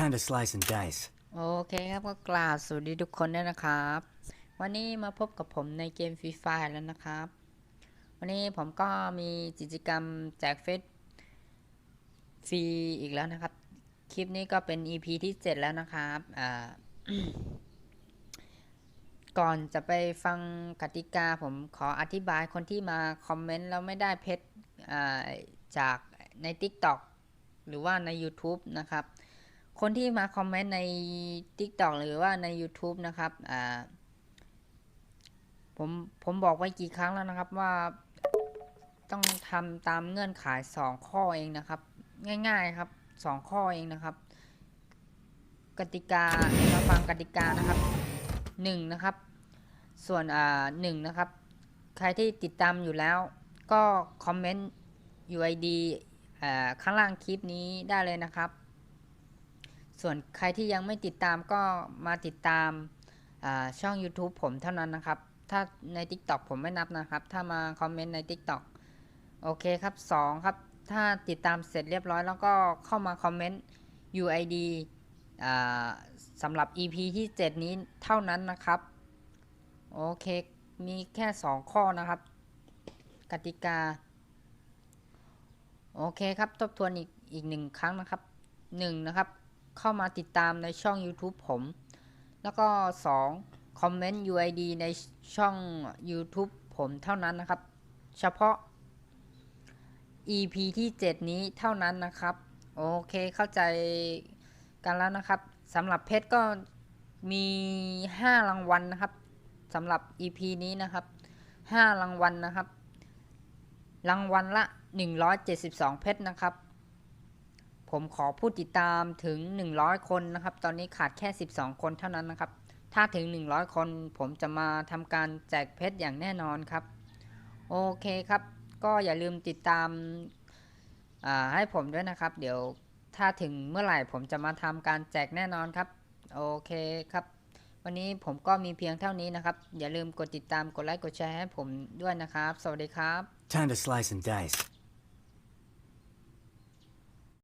Time to slice and dice. โอเคครับก็กราบสวัสดีทุกคนด้วยนะครับ วันนี้มาพบกับผมในเกมฟรีไฟแล้วนะครับ วันนี้ผมก็มีกิจกรรมแจกเฟซฟรีอีกแล้วนะครับ คลิปนี้ก็เป็น EP ที่ 7 แล้วนะครับอ่าก่อนจะไปฟังกติกาผมขออธิบายคนที่มาคอมเมนต์แล้วไม่ได้เพชรจากใน TikTok หรือว่าใน YouTube นะครับ คนที่มาคอมเมนต์ใน TikTok หรือว่าใน YouTube นะครับอ่าผมผมบอกไว้กี่ครั้งแล้วนะครับว่าต้องทำตามเงื่อนไขสองข้อเองนะครับ ง่ายๆครับสองข้อเองนะครับ กติกามาฟังกติกานะครับหนึ่งนะครับ ส่วนอ่าหนึ่งนะครับ ใครที่ติดตามอยู่แล้ว ก็คอมเมนต์ UID อ่าข้างล่างคลิปนี้ได้เลยนะครับ ส่วนใครที่ยังไม่ติดตามก็มาติดตามช่อง YouTube ผมเท่านั้นนะครับ ถ้าใน TikTok ผมไม่นับนะครับ ถ้ามาคอมเมนต์ใน TikTok โอเคครับ 2 ครับ ถ้าติดตามเสร็จเรียบร้อย แล้วก็เข้ามาคอมเมนต์ UID อ่าสำหรับ EP ที่ 7 นี้เท่านั้นนะครับ โอเค มีแค่ 2 ข้อนะครับ กติกา โอเคครับ ทบทวนอีกอีกหนึ่งครั้งนะครับ 1 นะครับ เข้ามาติดตามในช่อง YouTube ผม แล้วก็ 2. คอมเมนต์ UID ในช่อง YouTube ผมเท่านั้นนะครับ เฉพาะ EP ที่ 7 นี้เท่านั้นนะครับ โอเคเข้าใจกันแล้วนะครับสำหรับเพชรก็มี 5 รางวัลนะครับสำหรับ EP นี้นะครับ 5 รางวัลนะครับ รางวัลละ 172 เพชรนะครับ ผมขอผู้ติดตามถึง 100 คนนะครับ ตอนนี้ขาดแค่ 12 คนเท่านั้นนะครับ ถ้าถึง 100 คน ผมจะมาทำการแจกเพชรอย่างแน่นอนครับ โอเคครับ ก็อย่าลืมติดตามาให้ผมด้วยนะครับ เดี๋ยวถ้าถึงเมื่อไหร่ผมจะมาทำการแจกแน่นอนครับ โอเคครับ วันนี้ผมก็มีเพียงเท่านี้นะครับ อย่าลืมกดติดตาม กดไลค์ กดแชร์ให้ผมด้วยนะครับ สวัสดีครับ Time to slice and dice.